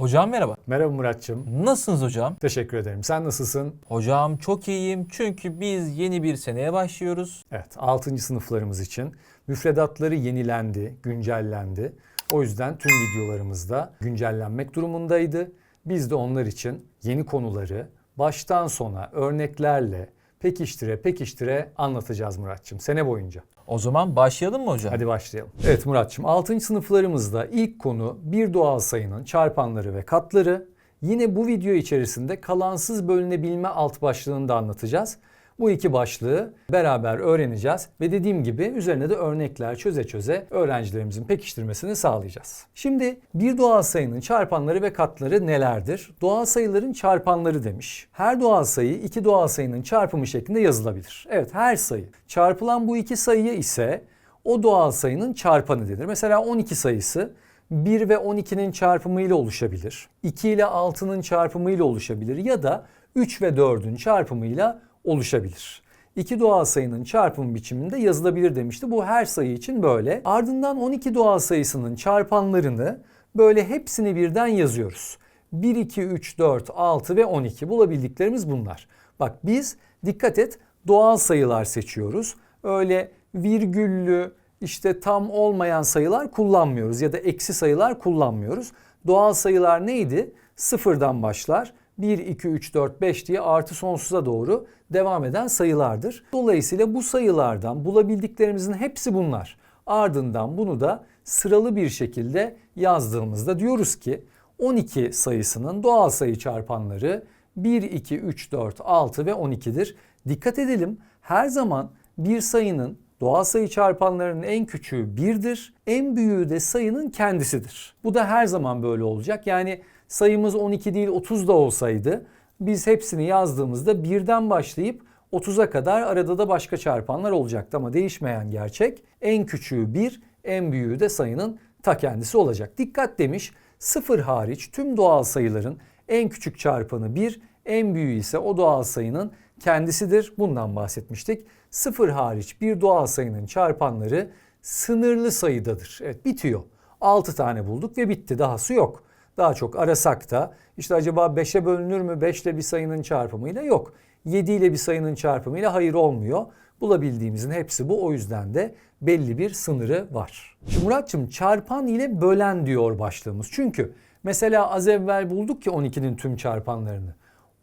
Hocam merhaba. Merhaba Muratçım. Nasılsınız hocam? Teşekkür ederim. Sen nasılsın? Hocam çok iyiyim çünkü biz yeni bir seneye başlıyoruz. Evet, 6. sınıflarımız için müfredatları yenilendi, güncellendi. O yüzden tüm videolarımızda güncellenmek durumundaydı. Biz de onlar için yeni konuları baştan sona örneklerle pekiştire pekiştire anlatacağız Muratçım sene boyunca. O zaman başlayalım mı hocam? Hadi başlayalım. Evet Muratçım 6. sınıflarımızda ilk konu bir doğal sayının çarpanları ve katları. Yine bu video içerisinde kalansız bölünebilme alt başlığını da anlatacağız. Bu iki başlığı beraber öğreneceğiz ve dediğim gibi üzerine de örnekler çöze çöze öğrencilerimizin pekiştirmesini sağlayacağız. Şimdi bir doğal sayının çarpanları ve katları nelerdir? Doğal sayıların çarpanları demiş. Her doğal sayı iki doğal sayının çarpımı şeklinde yazılabilir. Evet her sayı. Çarpılan bu iki sayıya ise o doğal sayının çarpanı denir. Mesela 12 sayısı 1 ve 12'nin çarpımıyla oluşabilir. 2 ile 6'nın çarpımıyla oluşabilir ya da 3 ve 4'ün çarpımıyla oluşabilir. İki doğal sayının çarpım biçiminde yazılabilir demişti. Bu her sayı için böyle. Ardından 12 doğal sayısının çarpanlarını böyle hepsini birden yazıyoruz. 1, 2, 3, 4, 6 ve 12 bulabildiklerimiz bunlar. Bak biz dikkat et doğal sayılar seçiyoruz. Öyle virgüllü işte tam olmayan sayılar kullanmıyoruz ya da eksi sayılar kullanmıyoruz. Doğal sayılar neydi? Sıfırdan başlar. 1, 2, 3, 4, 5 diye artı sonsuza doğru devam eden sayılardır. Dolayısıyla bu sayılardan bulabildiklerimizin hepsi bunlar. Ardından bunu da sıralı bir şekilde yazdığımızda diyoruz ki 12 sayısının doğal sayı çarpanları 1, 2, 3, 4, 6 ve 12'dir. Dikkat edelim her zaman bir sayının doğal sayı çarpanlarının en küçüğü 1'dir. En büyüğü de sayının kendisidir. Bu da her zaman böyle olacak. Yani sayımız 12 değil 30 da olsaydı biz hepsini yazdığımızda birden başlayıp 30'a kadar arada da başka çarpanlar olacaktı ama değişmeyen gerçek en küçüğü 1, en büyüğü de sayının ta kendisi olacak. Dikkat demiş 0 hariç tüm doğal sayıların en küçük çarpanı 1, en büyüğü ise o doğal sayının kendisidir. Bundan bahsetmiştik. 0 hariç bir doğal sayının çarpanları sınırlı sayıdadır. Evet bitiyor. 6 tane bulduk ve bitti. Dahası yok. Daha çok arasak da işte acaba 5'e bölünür mü 5 ile bir sayının çarpımıyla yok. 7 ile bir sayının çarpımıyla hayır olmuyor. Bulabildiğimizin hepsi bu. O yüzden de belli bir sınırı var. Şimdi Muratçım çarpan ile bölen diyor başlığımız. Çünkü mesela az evvel bulduk ki 12'nin tüm çarpanlarını.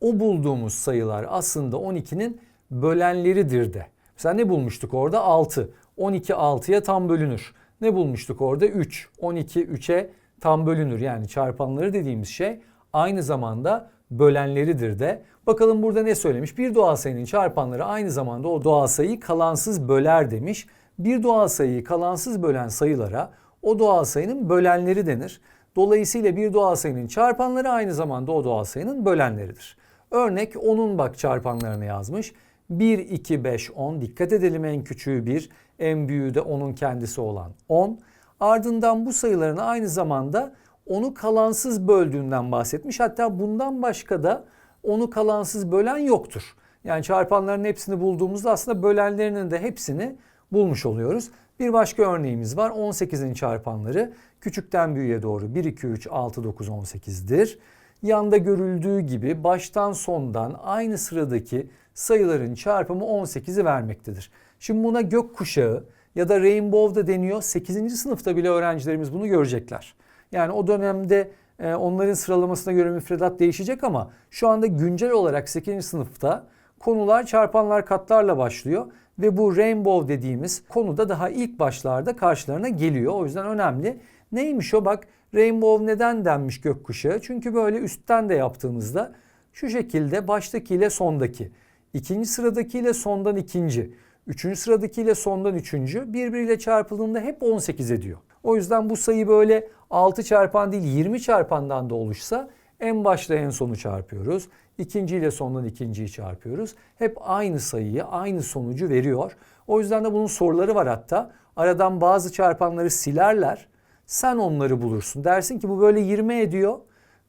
O bulduğumuz sayılar aslında 12'nin bölenleridir de. Mesela ne bulmuştuk orada? 6. 12 6'ya tam bölünür. Ne bulmuştuk orada? 3. 12 3'e tam bölünür. Yani çarpanları dediğimiz şey aynı zamanda bölenleridir de. Bakalım burada ne söylemiş? Bir doğal sayının çarpanları aynı zamanda o doğal sayıyı kalansız böler demiş. Bir doğal sayıyı kalansız bölen sayılara o doğal sayının bölenleri denir. Dolayısıyla bir doğal sayının çarpanları aynı zamanda o doğal sayının bölenleridir. Örnek 10'un bak çarpanlarını yazmış. 1, 2, 5, 10. Dikkat edelim en küçüğü 1, en büyüğü de 10'un kendisi olan 10. Ardından bu sayıların aynı zamanda onu kalansız böldüğünden bahsetmiş. Hatta bundan başka da onu kalansız bölen yoktur. Yani çarpanların hepsini bulduğumuzda aslında bölenlerinin de hepsini bulmuş oluyoruz. Bir başka örneğimiz var. 18'in çarpanları küçükten büyüğe doğru 1, 2, 3, 6, 9, 18'dir. Yanda görüldüğü gibi baştan sondan aynı sıradaki sayıların çarpımı 18'i vermektedir. Şimdi buna gökkuşağı ya da rainbow da deniyor. 8. sınıfta bile öğrencilerimiz bunu görecekler. Yani o dönemde e, onların sıralamasına göre müfredat değişecek ama şu anda güncel olarak 8. sınıfta konular çarpanlar katlarla başlıyor ve bu rainbow dediğimiz konu da daha ilk başlarda karşılarına geliyor. O yüzden önemli. Neymiş o bak rainbow neden denmiş gökkuşağı? Çünkü böyle üstten de yaptığımızda şu şekilde baştakiyle sondaki, ikinci sıradakiyle sondan ikinci, üçüncü sıradakiyle sondan üçüncü birbiriyle çarpıldığında hep 18 ediyor. O yüzden bu sayı böyle 6 çarpan değil 20 çarpandan da oluşsa en başla en sonu çarpıyoruz. İkinci sondan ikinciyi çarpıyoruz. Hep aynı sayıyı, aynı sonucu veriyor. O yüzden de bunun soruları var hatta. Aradan bazı çarpanları silerler. Sen onları bulursun. Dersin ki bu böyle 20 ediyor.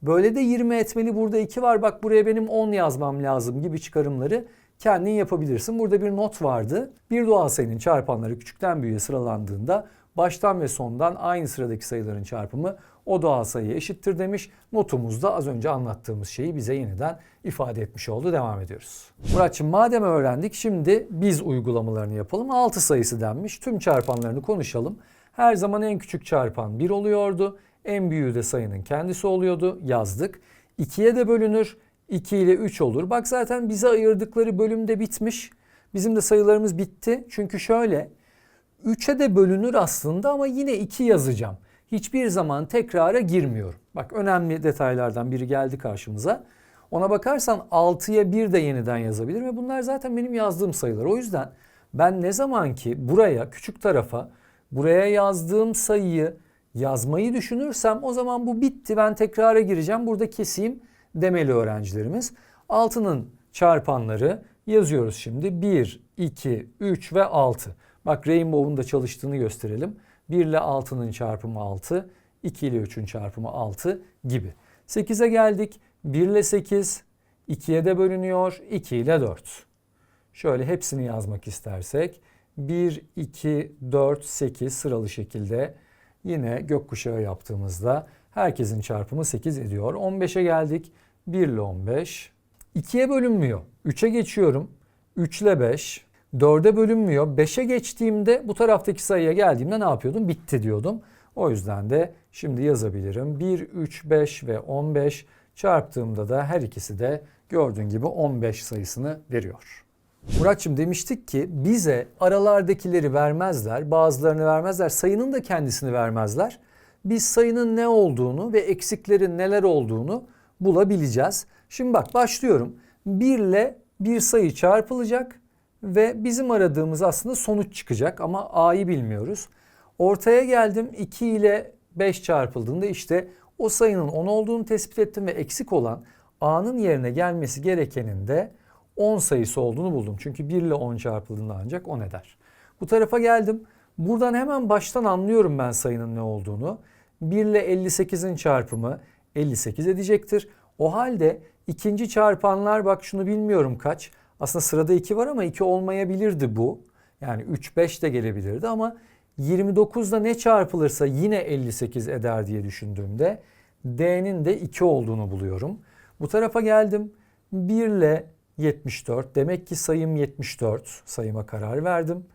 Böyle de 20 etmeli. Burada 2 var. Bak buraya benim 10 yazmam lazım gibi çıkarımları kendin yapabilirsin. Burada bir not vardı. Bir doğal sayının çarpanları küçükten büyüğe sıralandığında baştan ve sondan aynı sıradaki sayıların çarpımı o doğal sayı eşittir demiş. Notumuzda az önce anlattığımız şeyi bize yeniden ifade etmiş oldu. Devam ediyoruz. Muratçım madem öğrendik şimdi biz uygulamalarını yapalım. 6 sayısı denmiş. Tüm çarpanlarını konuşalım. Her zaman en küçük çarpan 1 oluyordu. En büyüğü de sayının kendisi oluyordu. Yazdık. 2'ye de bölünür. 2 ile 3 olur. Bak zaten bize ayırdıkları bölümde bitmiş. Bizim de sayılarımız bitti. Çünkü şöyle 3'e de bölünür aslında ama yine 2 yazacağım. Hiçbir zaman tekrara girmiyorum. Bak önemli detaylardan biri geldi karşımıza. Ona bakarsan 6'ya 1 de yeniden yazabilirim ve bunlar zaten benim yazdığım sayılar. O yüzden ben ne zaman ki buraya küçük tarafa buraya yazdığım sayıyı yazmayı düşünürsem o zaman bu bitti ben tekrara gireceğim burada keseyim demeli öğrencilerimiz. 6'nın çarpanları yazıyoruz şimdi 1, 2, 3 ve 6. Bak Rainbow'un da çalıştığını gösterelim. 1 ile 6'nın çarpımı 6, 2 ile 3'ün çarpımı 6 gibi. 8'e geldik. 1 ile 8, 2'ye de bölünüyor, 2 ile 4. Şöyle hepsini yazmak istersek 1, 2, 4, 8 sıralı şekilde yine gökkuşağı yaptığımızda herkesin çarpımı 8 ediyor. 15'e geldik. 1 ile 15. 2'ye bölünmüyor. 3'e geçiyorum. 3 ile 5. 4'e bölünmüyor. 5'e geçtiğimde bu taraftaki sayıya geldiğimde ne yapıyordum? Bitti diyordum. O yüzden de şimdi yazabilirim. 1, 3, 5 ve 15 çarptığımda da her ikisi de gördüğün gibi 15 sayısını veriyor. Muratçım demiştik ki bize aralardakileri vermezler, bazılarını vermezler, sayının da kendisini vermezler. Biz sayının ne olduğunu ve eksiklerin neler olduğunu bulabileceğiz. Şimdi bak başlıyorum. 1 ile bir sayı çarpılacak ve bizim aradığımız aslında sonuç çıkacak ama a'yı bilmiyoruz. Ortaya geldim 2 ile 5 çarpıldığında işte o sayının 10 olduğunu tespit ettim ve eksik olan a'nın yerine gelmesi gerekenin de 10 sayısı olduğunu buldum. Çünkü 1 ile 10 çarpıldığında ancak 10 eder. Bu tarafa geldim. Buradan hemen baştan anlıyorum ben sayının ne olduğunu. 1 ile 58'in çarpımı 58 edecektir. O halde ikinci çarpanlar bak şunu bilmiyorum kaç. Aslında sırada 2 var ama 2 olmayabilirdi bu. Yani 3 5 de gelebilirdi ama 29'da ne çarpılırsa yine 58 eder diye düşündüğümde D'nin de 2 olduğunu buluyorum. Bu tarafa geldim. 1 ile 74. Demek ki sayım 74. Sayıma karar verdim.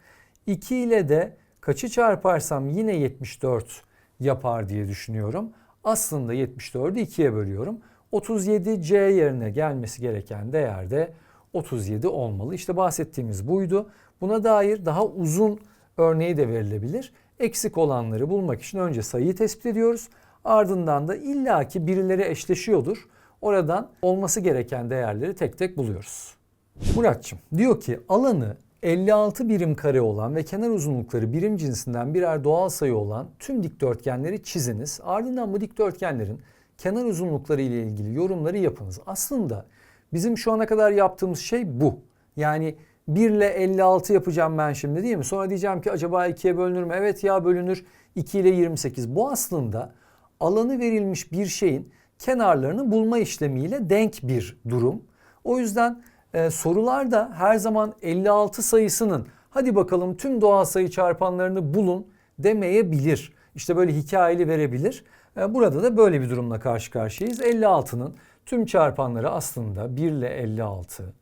2 ile de kaçı çarparsam yine 74 yapar diye düşünüyorum. Aslında 74'ü 2'ye bölüyorum. 37 C yerine gelmesi gereken değer de 37 olmalı. İşte bahsettiğimiz buydu. Buna dair daha uzun örneği de verilebilir. Eksik olanları bulmak için önce sayıyı tespit ediyoruz. Ardından da illaki birileri eşleşiyordur. Oradan olması gereken değerleri tek tek buluyoruz. Muratçım diyor ki alanı 56 birim kare olan ve kenar uzunlukları birim cinsinden birer doğal sayı olan tüm dikdörtgenleri çiziniz. Ardından bu dikdörtgenlerin kenar uzunlukları ile ilgili yorumları yapınız. Aslında bizim şu ana kadar yaptığımız şey bu. Yani 1 ile 56 yapacağım ben şimdi değil mi? Sonra diyeceğim ki acaba 2'ye bölünür mü? Evet ya bölünür. 2 ile 28. Bu aslında alanı verilmiş bir şeyin kenarlarını bulma işlemiyle denk bir durum. O yüzden e, sorularda her zaman 56 sayısının hadi bakalım tüm doğal sayı çarpanlarını bulun demeyebilir. İşte böyle hikayeli verebilir. E, burada da böyle bir durumla karşı karşıyayız. 56'nın tüm çarpanları aslında 1 ile 56.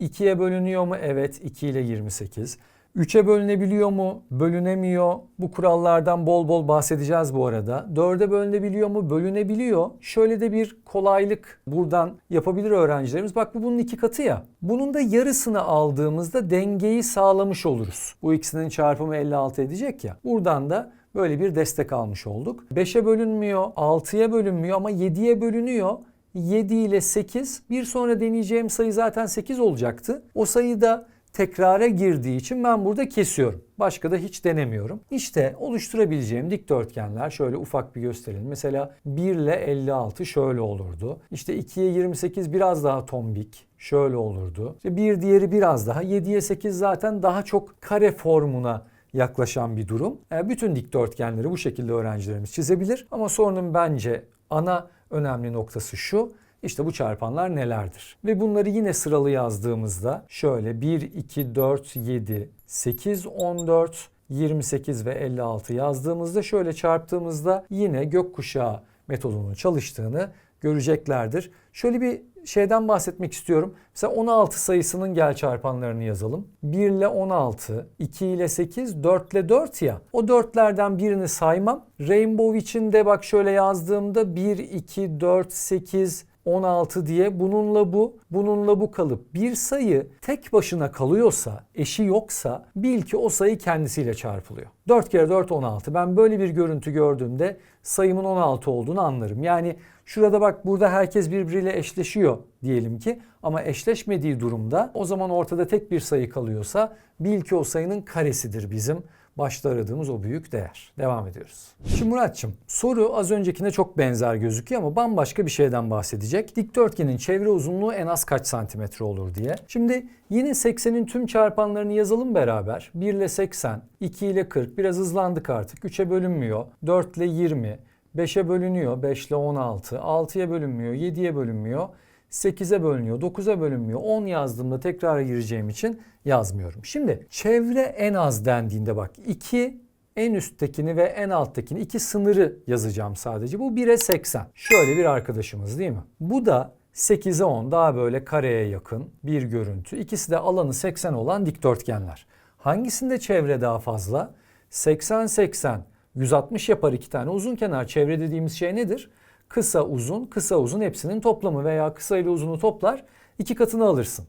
2'ye bölünüyor mu? Evet 2 ile 28. 3'e bölünebiliyor mu? Bölünemiyor. Bu kurallardan bol bol bahsedeceğiz bu arada. 4'e bölünebiliyor mu? Bölünebiliyor. Şöyle de bir kolaylık buradan yapabilir öğrencilerimiz. Bak bu bunun iki katı ya. Bunun da yarısını aldığımızda dengeyi sağlamış oluruz. Bu ikisinin çarpımı 56 edecek ya. Buradan da böyle bir destek almış olduk. 5'e bölünmüyor, 6'ya bölünmüyor ama 7'ye bölünüyor. 7 ile 8. Bir sonra deneyeceğim sayı zaten 8 olacaktı. O sayı da tekrara girdiği için ben burada kesiyorum. Başka da hiç denemiyorum. İşte oluşturabileceğim dikdörtgenler şöyle ufak bir gösterelim. Mesela 1 ile 56 şöyle olurdu. İşte 2'ye 28 biraz daha tombik. Şöyle olurdu. İşte bir diğeri biraz daha. 7'ye 8 zaten daha çok kare formuna yaklaşan bir durum. E, bütün dikdörtgenleri bu şekilde öğrencilerimiz çizebilir. Ama sorunun bence ana önemli noktası şu. İşte bu çarpanlar nelerdir? Ve bunları yine sıralı yazdığımızda şöyle 1, 2, 4, 7, 8, 14, 28 ve 56 yazdığımızda şöyle çarptığımızda yine gökkuşağı metodunun çalıştığını göreceklerdir. Şöyle bir şeyden bahsetmek istiyorum. Mesela 16 sayısının gel çarpanlarını yazalım. 1 ile 16, 2 ile 8, 4 ile 4 ya. O dörtlerden birini saymam. Rainbow için de bak şöyle yazdığımda 1, 2, 4, 8, 16 diye bununla bu, bununla bu kalıp bir sayı tek başına kalıyorsa, eşi yoksa bil ki o sayı kendisiyle çarpılıyor. 4 kere 4 16. Ben böyle bir görüntü gördüğümde sayımın 16 olduğunu anlarım. Yani şurada bak burada herkes birbiriyle eşleşiyor diyelim ki ama eşleşmediği durumda o zaman ortada tek bir sayı kalıyorsa bil ki o sayının karesidir bizim başta aradığımız o büyük değer. Devam ediyoruz. Şimdi Muratçım soru az öncekine çok benzer gözüküyor ama bambaşka bir şeyden bahsedecek. Dikdörtgenin çevre uzunluğu en az kaç santimetre olur diye. Şimdi yine 80'in tüm çarpanlarını yazalım beraber. 1 ile 80, 2 ile 40 biraz hızlandık artık. 3'e bölünmüyor. 4 ile 20, 5'e bölünüyor. 5 ile 16, 6'ya bölünmüyor, 7'ye bölünmüyor. 8'e bölünüyor, 9'a bölünmüyor. 10 yazdığımda tekrar gireceğim için yazmıyorum. Şimdi çevre en az dendiğinde bak 2 en üsttekini ve en alttakini iki sınırı yazacağım sadece. Bu 1'e 80. Şöyle bir arkadaşımız değil mi? Bu da 8'e 10 daha böyle kareye yakın bir görüntü. İkisi de alanı 80 olan dikdörtgenler. Hangisinde çevre daha fazla? 80 80 160 yapar iki tane uzun kenar. Çevre dediğimiz şey nedir? Kısa uzun, kısa uzun hepsinin toplamı veya kısa ile uzunu toplar iki katını alırsın.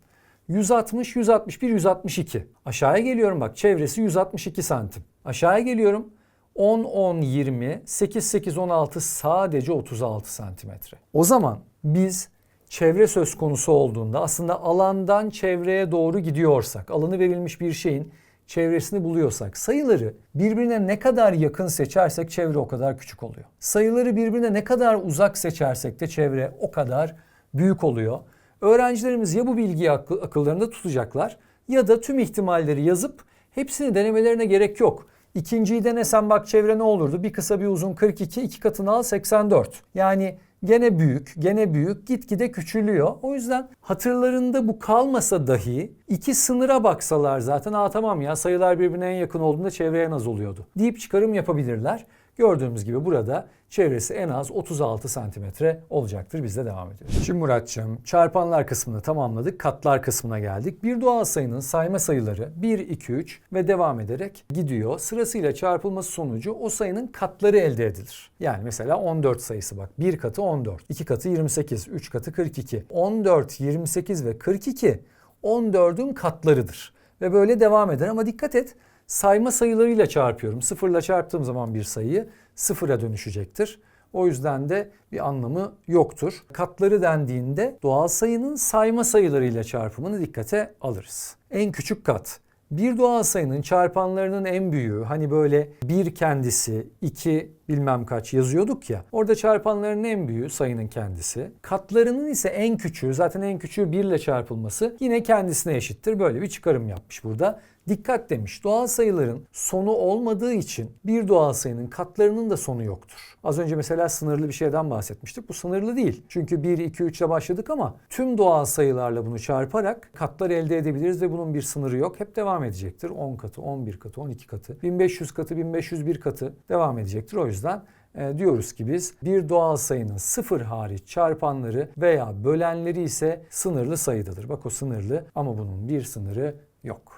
160, 161, 162. Aşağıya geliyorum bak çevresi 162 santim. Aşağıya geliyorum 10, 10, 20, 8, 8, 16 sadece 36 santimetre. O zaman biz çevre söz konusu olduğunda aslında alandan çevreye doğru gidiyorsak, alanı verilmiş bir şeyin çevresini buluyorsak sayıları birbirine ne kadar yakın seçersek çevre o kadar küçük oluyor. Sayıları birbirine ne kadar uzak seçersek de çevre o kadar büyük oluyor. Öğrencilerimiz ya bu bilgiyi akıl, akıllarında tutacaklar ya da tüm ihtimalleri yazıp hepsini denemelerine gerek yok. İkinciyi denesen bak çevre ne olurdu? Bir kısa bir uzun 42, iki katını al 84. Yani gene büyük, gene büyük, gitgide küçülüyor. O yüzden hatırlarında bu kalmasa dahi iki sınıra baksalar zaten aa tamam ya sayılar birbirine en yakın olduğunda çevre en az oluyordu deyip çıkarım yapabilirler. Gördüğümüz gibi burada çevresi en az 36 santimetre olacaktır. Biz de devam ediyoruz. Şimdi Muratçım çarpanlar kısmını tamamladık. Katlar kısmına geldik. Bir doğal sayının sayma sayıları 1, 2, 3 ve devam ederek gidiyor. Sırasıyla çarpılması sonucu o sayının katları elde edilir. Yani mesela 14 sayısı bak. 1 katı 14, 2 katı 28, 3 katı 42. 14, 28 ve 42 14'ün katlarıdır. Ve böyle devam eder ama dikkat et sayma sayılarıyla çarpıyorum. Sıfırla çarptığım zaman bir sayıyı sıfıra dönüşecektir. O yüzden de bir anlamı yoktur. Katları dendiğinde doğal sayının sayma sayılarıyla çarpımını dikkate alırız. En küçük kat. Bir doğal sayının çarpanlarının en büyüğü hani böyle bir kendisi, iki bilmem kaç yazıyorduk ya. Orada çarpanların en büyüğü sayının kendisi. Katlarının ise en küçüğü zaten en küçüğü 1 ile çarpılması yine kendisine eşittir. Böyle bir çıkarım yapmış burada. Dikkat demiş doğal sayıların sonu olmadığı için bir doğal sayının katlarının da sonu yoktur. Az önce mesela sınırlı bir şeyden bahsetmiştik. Bu sınırlı değil. Çünkü 1, 2, 3 ile başladık ama tüm doğal sayılarla bunu çarparak katlar elde edebiliriz ve bunun bir sınırı yok. Hep devam edecektir. 10 katı, 11 katı, 12 katı, 1500 katı, 1501 katı devam edecektir. O yüzden e, diyoruz ki biz bir doğal sayının sıfır hariç çarpanları veya bölenleri ise sınırlı sayıdadır. Bak o sınırlı ama bunun bir sınırı yok.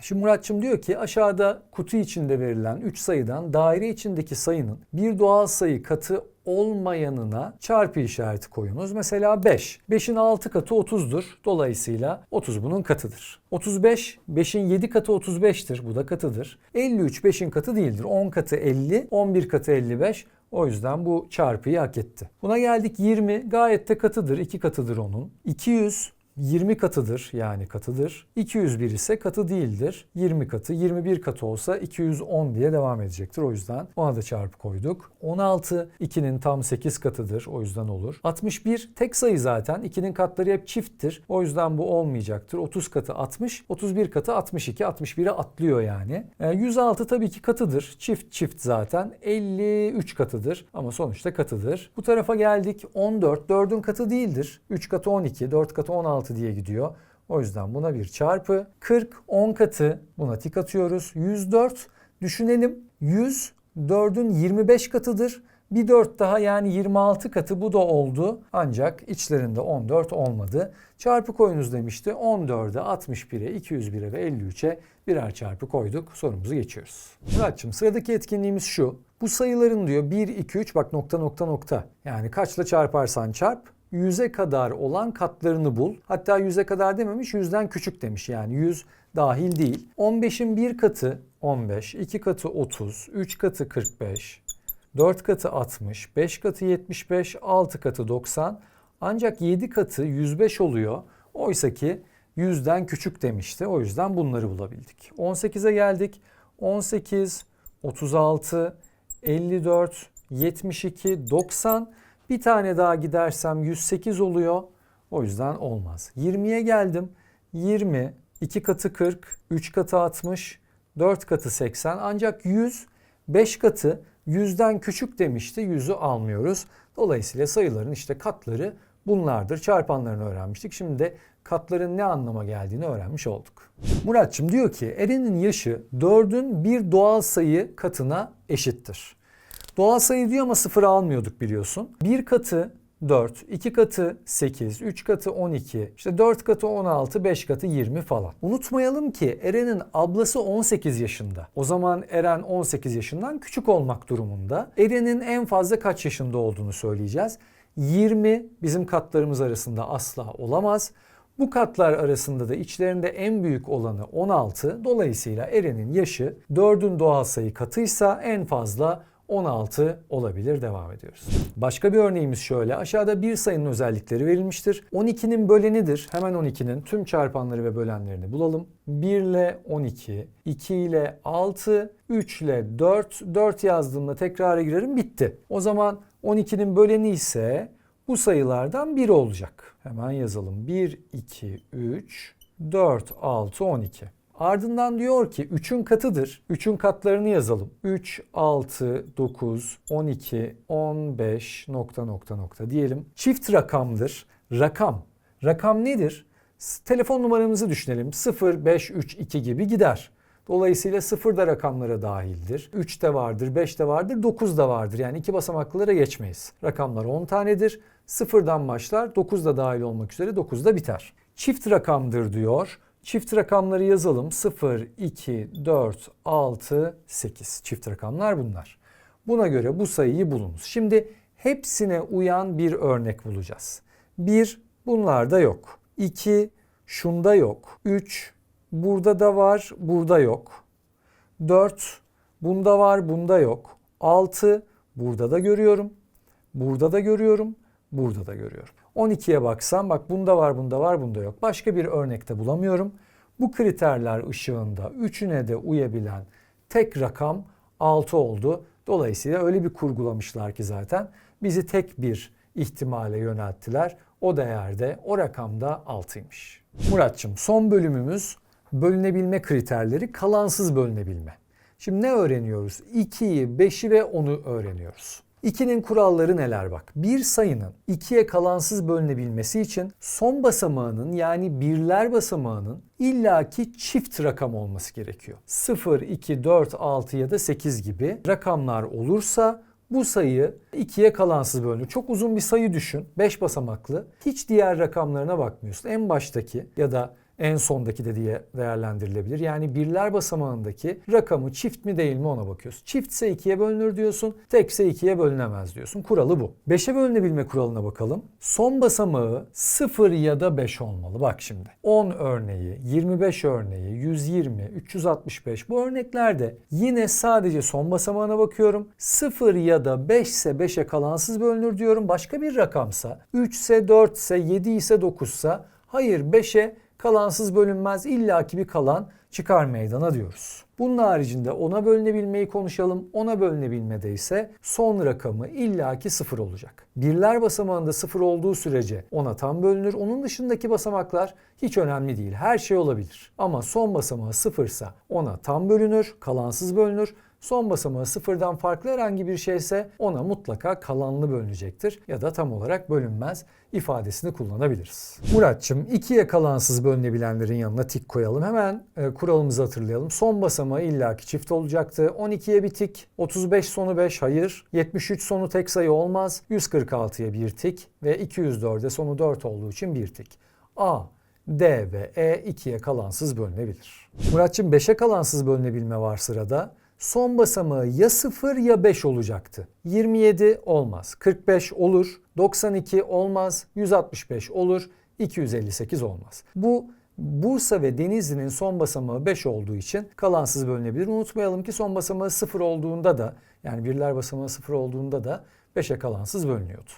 Şimdi Muratçım diyor ki aşağıda kutu içinde verilen 3 sayıdan daire içindeki sayının bir doğal sayı katı olmayanına çarpı işareti koyunuz. Mesela 5. 5'in 6 katı 30'dur. Dolayısıyla 30 bunun katıdır. 35, 5'in 7 katı 35'tir. Bu da katıdır. 53 5'in katı değildir. 10 katı 50, 11 katı 55. O yüzden bu çarpıyı hak etti. Buna geldik 20 gayet de katıdır. 2 katıdır onun. 200 20 katıdır yani katıdır. 201 ise katı değildir. 20 katı 21 katı olsa 210 diye devam edecektir. O yüzden ona da çarpı koyduk. 16 2'nin tam 8 katıdır. O yüzden olur. 61 tek sayı zaten. 2'nin katları hep çifttir. O yüzden bu olmayacaktır. 30 katı 60. 31 katı 62. 61'e atlıyor yani. E, 106 tabii ki katıdır. Çift çift zaten. 53 katıdır. Ama sonuçta katıdır. Bu tarafa geldik. 14. 4'ün katı değildir. 3 katı 12. 4 katı 16 diye gidiyor. O yüzden buna bir çarpı. 40 10 katı buna tik atıyoruz. 104 Düşünelim 100 4'ün 25 katıdır. Bir 4 daha yani 26 katı bu da oldu. Ancak içlerinde 14 olmadı. Çarpı koyunuz demişti. 14'e, 61'e, 201'e ve 53'e birer çarpı koyduk. Sorumuzu geçiyoruz. Muratçım sıradaki etkinliğimiz şu. Bu sayıların diyor 1, 2, 3 bak nokta nokta nokta. Yani kaçla çarparsan çarp 100'e kadar olan katlarını bul. Hatta 100'e kadar dememiş 100'den küçük demiş yani 100 dahil değil. 15'in bir katı 15, 2 katı 30, 3 katı 45, 4 katı 60, 5 katı 75, 6 katı 90. Ancak 7 katı 105 oluyor. Oysa ki 100'den küçük demişti. O yüzden bunları bulabildik. 18'e geldik. 18, 36, 54, 72, 90. Bir tane daha gidersem 108 oluyor. O yüzden olmaz. 20'ye geldim. 20, 2 katı 40, 3 katı 60, 4 katı 80. Ancak 100, 5 katı 100'den küçük demişti. 100'ü almıyoruz. Dolayısıyla sayıların işte katları bunlardır. Çarpanlarını öğrenmiştik. Şimdi de katların ne anlama geldiğini öğrenmiş olduk. Muratçım diyor ki Eren'in yaşı 4'ün bir doğal sayı katına eşittir. Doğal sayı diyor ama sıfır almıyorduk biliyorsun. Bir katı 4, 2 katı 8, 3 katı 12, işte 4 katı 16, 5 katı 20 falan. Unutmayalım ki Eren'in ablası 18 yaşında. O zaman Eren 18 yaşından küçük olmak durumunda. Eren'in en fazla kaç yaşında olduğunu söyleyeceğiz. 20 bizim katlarımız arasında asla olamaz. Bu katlar arasında da içlerinde en büyük olanı 16. Dolayısıyla Eren'in yaşı 4'ün doğal sayı katıysa en fazla 16 olabilir. Devam ediyoruz. Başka bir örneğimiz şöyle. Aşağıda bir sayının özellikleri verilmiştir. 12'nin bölenidir. Hemen 12'nin tüm çarpanları ve bölenlerini bulalım. 1 ile 12, 2 ile 6, 3 ile 4. 4 yazdığımda tekrara girerim bitti. O zaman 12'nin böleni ise bu sayılardan biri olacak. Hemen yazalım. 1, 2, 3, 4, 6, 12. Ardından diyor ki 3'ün katıdır. 3'ün katlarını yazalım. 3, 6, 9, 12, 15 nokta nokta nokta diyelim. Çift rakamdır. Rakam. Rakam nedir? Telefon numaramızı düşünelim. 0, 5, 3, 2 gibi gider. Dolayısıyla 0 da rakamlara dahildir. 3 de vardır, 5 de vardır, 9 da vardır. Yani iki basamaklılara geçmeyiz. Rakamlar 10 tanedir. 0'dan başlar, 9 da dahil olmak üzere 9 da biter. Çift rakamdır diyor. Çift rakamları yazalım. 0, 2, 4, 6, 8. Çift rakamlar bunlar. Buna göre bu sayıyı bulunuz. Şimdi hepsine uyan bir örnek bulacağız. 1 bunlarda yok. 2 şunda yok. 3 burada da var, burada yok. 4 bunda var, bunda yok. 6 burada da görüyorum. Burada da görüyorum, burada da görüyorum. 12'ye baksam bak bunda var, bunda var, bunda yok. Başka bir örnekte bulamıyorum. Bu kriterler ışığında üçüne de uyabilen tek rakam 6 oldu. Dolayısıyla öyle bir kurgulamışlar ki zaten bizi tek bir ihtimale yönelttiler. O değerde o rakamda 6'ymış. Muratçım son bölümümüz bölünebilme kriterleri kalansız bölünebilme. Şimdi ne öğreniyoruz? 2'yi, 5'i ve 10'u öğreniyoruz. 2'nin kuralları neler bak. Bir sayının 2'ye kalansız bölünebilmesi için son basamağının yani birler basamağının illaki çift rakam olması gerekiyor. 0, 2, 4, 6 ya da 8 gibi rakamlar olursa bu sayı 2'ye kalansız bölünür. Çok uzun bir sayı düşün. 5 basamaklı. Hiç diğer rakamlarına bakmıyorsun. En baştaki ya da en sondaki de diye değerlendirilebilir. Yani birler basamağındaki rakamı çift mi değil mi ona bakıyorsun. Çiftse 2'ye bölünür diyorsun, tekse 2'ye bölünemez diyorsun. Kuralı bu. 5'e bölünebilme kuralına bakalım. Son basamağı 0 ya da 5 olmalı. Bak şimdi. 10 örneği, 25 örneği, 120, 365 bu örneklerde yine sadece son basamağına bakıyorum. 0 ya da 5 ise 5'e kalansız bölünür diyorum. Başka bir rakamsa 3 ise 4 ise 7 ise 9 ise hayır 5'e kalansız bölünmez illaki bir kalan çıkar meydana diyoruz. Bunun haricinde ona bölünebilmeyi konuşalım. Ona bölünebilmede ise son rakamı illaki sıfır olacak. Birler basamağında sıfır olduğu sürece ona tam bölünür. Onun dışındaki basamaklar hiç önemli değil. Her şey olabilir. Ama son basamağı sıfırsa ona tam bölünür, kalansız bölünür. Son basamağı sıfırdan farklı herhangi bir şeyse ona mutlaka kalanlı bölünecektir ya da tam olarak bölünmez ifadesini kullanabiliriz. Muratçım ikiye kalansız bölünebilenlerin yanına tik koyalım. Hemen e, kuralımızı hatırlayalım. Son basamağı illaki çift olacaktı. 12'ye bir tik, 35 sonu 5 hayır, 73 sonu tek sayı olmaz, 146'ya bir tik ve 204'e sonu 4 olduğu için bir tik. A, D ve E 2'ye kalansız bölünebilir. Muratçım 5'e kalansız bölünebilme var sırada. Son basamağı ya 0 ya 5 olacaktı. 27 olmaz. 45 olur. 92 olmaz. 165 olur. 258 olmaz. Bu Bursa ve Denizli'nin son basamağı 5 olduğu için kalansız bölünebilir. Unutmayalım ki son basamağı 0 olduğunda da yani birler basamağı 0 olduğunda da 5'e kalansız bölünüyordu.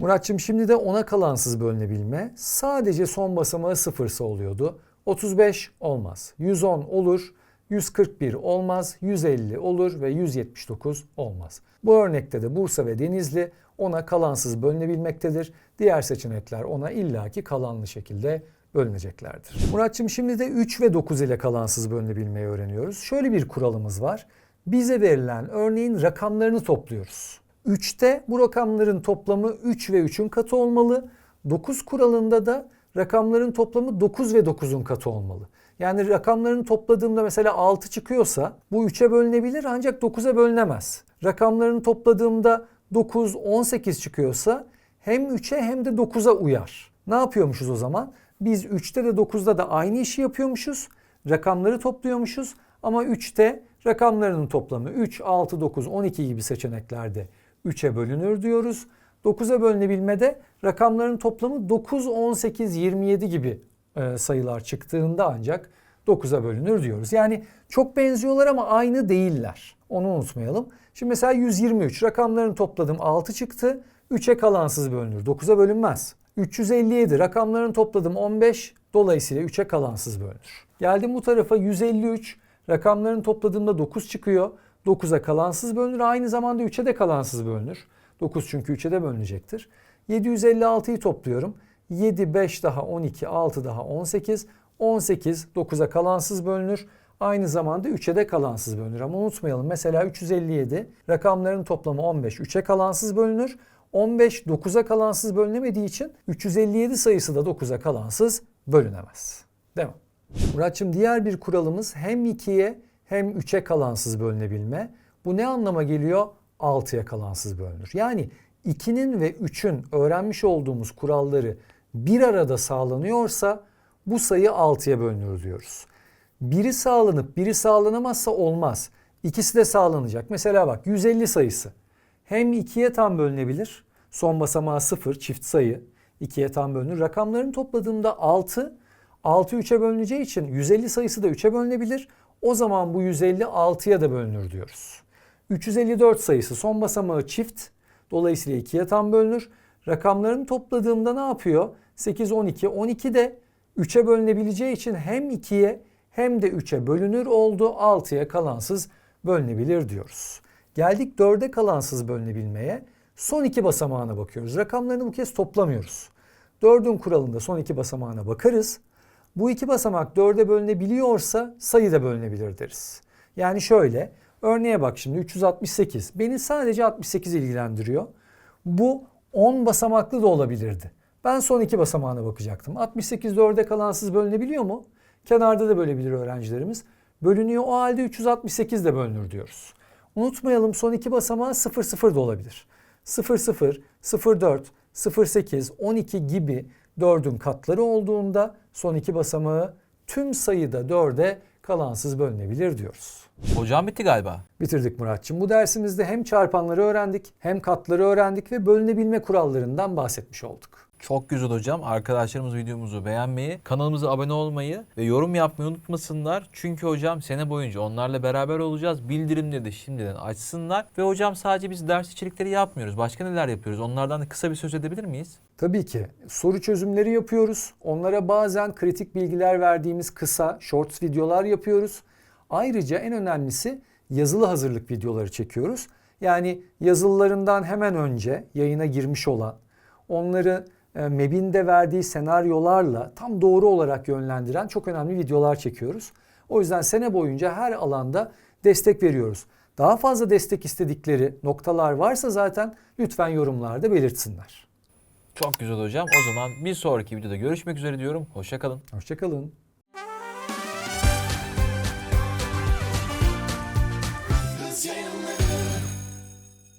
Muratçım şimdi de 10'a kalansız bölünebilme sadece son basamağı 0 oluyordu. 35 olmaz. 110 olur. 141 olmaz, 150 olur ve 179 olmaz. Bu örnekte de Bursa ve Denizli ona kalansız bölünebilmektedir. Diğer seçenekler ona illaki kalanlı şekilde bölüneceklerdir. Muratçım şimdi de 3 ve 9 ile kalansız bölünebilmeyi öğreniyoruz. Şöyle bir kuralımız var. Bize verilen örneğin rakamlarını topluyoruz. 3'te bu rakamların toplamı 3 ve 3'ün katı olmalı. 9 kuralında da rakamların toplamı 9 ve 9'un katı olmalı. Yani rakamlarını topladığımda mesela 6 çıkıyorsa bu 3'e bölünebilir ancak 9'a bölünemez. Rakamlarını topladığımda 9, 18 çıkıyorsa hem 3'e hem de 9'a uyar. Ne yapıyormuşuz o zaman? Biz 3'te de 9'da da aynı işi yapıyormuşuz. Rakamları topluyormuşuz ama 3'te rakamlarının toplamı 3, 6, 9, 12 gibi seçeneklerde 3'e bölünür diyoruz. 9'a bölünebilmede rakamların toplamı 9, 18, 27 gibi e, sayılar çıktığında ancak 9'a bölünür diyoruz. Yani çok benziyorlar ama aynı değiller. Onu unutmayalım. Şimdi mesela 123 rakamlarını topladım 6 çıktı. 3'e kalansız bölünür. 9'a bölünmez. 357 rakamlarını topladım 15 dolayısıyla 3'e kalansız bölünür. Geldim bu tarafa 153 rakamlarını topladığımda 9 çıkıyor. 9'a kalansız bölünür. Aynı zamanda 3'e de kalansız bölünür. 9 çünkü 3'e de bölünecektir. 756'yı topluyorum. 7, 5 daha 12, 6 daha 18. 18 9'a kalansız bölünür. Aynı zamanda 3'e de kalansız bölünür. Ama unutmayalım mesela 357 rakamların toplamı 15 3'e kalansız bölünür. 15 9'a kalansız bölünemediği için 357 sayısı da 9'a kalansız bölünemez. Devam. Muratçım diğer bir kuralımız hem 2'ye hem 3'e kalansız bölünebilme. Bu ne anlama geliyor? 6'ya kalansız bölünür. Yani 2'nin ve 3'ün öğrenmiş olduğumuz kuralları bir arada sağlanıyorsa bu sayı 6'ya bölünür diyoruz. Biri sağlanıp biri sağlanamazsa olmaz. İkisi de sağlanacak. Mesela bak 150 sayısı hem 2'ye tam bölünebilir. Son basamağı 0 çift sayı 2'ye tam bölünür. Rakamların topladığımda 6 6 3'e bölüneceği için 150 sayısı da 3'e bölünebilir. O zaman bu 150 6'ya da bölünür diyoruz. 354 sayısı son basamağı çift. Dolayısıyla 2'ye tam bölünür. Rakamlarını topladığımda ne yapıyor? 8, 12. 12 de 3'e bölünebileceği için hem 2'ye hem de 3'e bölünür oldu. 6'ya kalansız bölünebilir diyoruz. Geldik 4'e kalansız bölünebilmeye. Son iki basamağına bakıyoruz. Rakamlarını bu kez toplamıyoruz. 4'ün kuralında son iki basamağına bakarız. Bu iki basamak 4'e bölünebiliyorsa sayı da bölünebilir deriz. Yani şöyle örneğe bak şimdi 368. Beni sadece 68 ilgilendiriyor. Bu 10 basamaklı da olabilirdi. Ben son iki basamağına bakacaktım. 68 4'e kalansız bölünebiliyor mu? Kenarda da bölebilir öğrencilerimiz. Bölünüyor o halde 368 de bölünür diyoruz. Unutmayalım son iki basamağı 0 0 da olabilir. 0 0, 0 4, 0 8, 12 gibi 4'ün katları olduğunda son iki basamağı tüm sayıda 4'e kalansız bölünebilir diyoruz. Hocam bitti galiba. Bitirdik Muratçım. Bu dersimizde hem çarpanları öğrendik, hem katları öğrendik ve bölünebilme kurallarından bahsetmiş olduk. Çok güzel hocam. Arkadaşlarımız videomuzu beğenmeyi, kanalımıza abone olmayı ve yorum yapmayı unutmasınlar. Çünkü hocam sene boyunca onlarla beraber olacağız. Bildirimleri de şimdiden açsınlar. Ve hocam sadece biz ders içerikleri yapmıyoruz. Başka neler yapıyoruz? Onlardan da kısa bir söz edebilir miyiz? Tabii ki soru çözümleri yapıyoruz. Onlara bazen kritik bilgiler verdiğimiz kısa shorts videolar yapıyoruz. Ayrıca en önemlisi yazılı hazırlık videoları çekiyoruz. Yani yazılılarından hemen önce yayına girmiş olan, onları e, MEB'inde verdiği senaryolarla tam doğru olarak yönlendiren çok önemli videolar çekiyoruz. O yüzden sene boyunca her alanda destek veriyoruz. Daha fazla destek istedikleri noktalar varsa zaten lütfen yorumlarda belirtsinler. Çok güzel hocam. O zaman bir sonraki videoda görüşmek üzere diyorum. Hoşçakalın. Hoşçakalın.